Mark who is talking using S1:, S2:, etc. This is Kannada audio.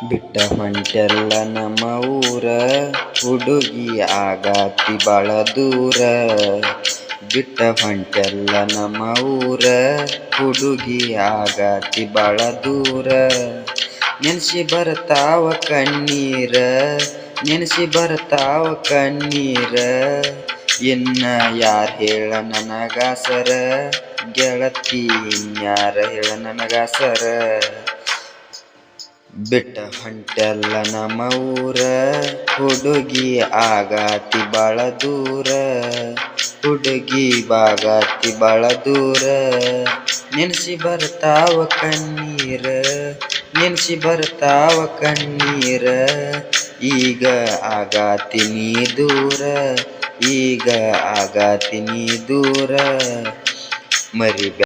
S1: ಬಿಟ್ಟ ಹೊಂಟೆಲ್ಲ ನಮ್ಮ ಊರ. ಹುಡುಗಿ ಆಗಾತಿ ಬಾಳ ದೂರ. ಬಿಟ್ಟ ಹೊಂಟೆಲ್ಲ ನಮ್ಮ ಊರ. ಹುಡುಗಿ ಆಗಾತಿ ಬಾಳ ದೂರ. ನೆನ್ಸಿ ಬರ್ತಾವ ಕಣ್ಣೀರ. ನೆನ್ಸಿ ಬರ್ತಾವ ಕಣ್ಣೀರ. ಇನ್ನ ಯಾರ್ ಹೇಳ ನನಗಾಸರ ಗೆಳತಿ ಇನ್ಯಾರ ಹೇಳ ನನಗಾಸರ ಬಿಟ್ಟ ಹೊಂಟೆಲ್ಲ ನಮ್ಮ ಊರ ಹುಡುಗಿ ಆಗಾತಿ ಬಾಳ ದೂರ. ಹುಡುಗಿ ಬಾಗಾತಿ ಬಾಳ ದೂರ. ನೆನ್ಸಿ ಬರ್ತಾವ ಕಣ್ಣೀರ. ನೆನ್ಸಿ ಬರ್ತಾವ ಕಣ್ಣೀರ. ಈಗ ಆಗಾತಿ ನೀ ದೂರ. ಈಗ ಆಗಾತಿ ನೀ ದೂರ. ಮರಿ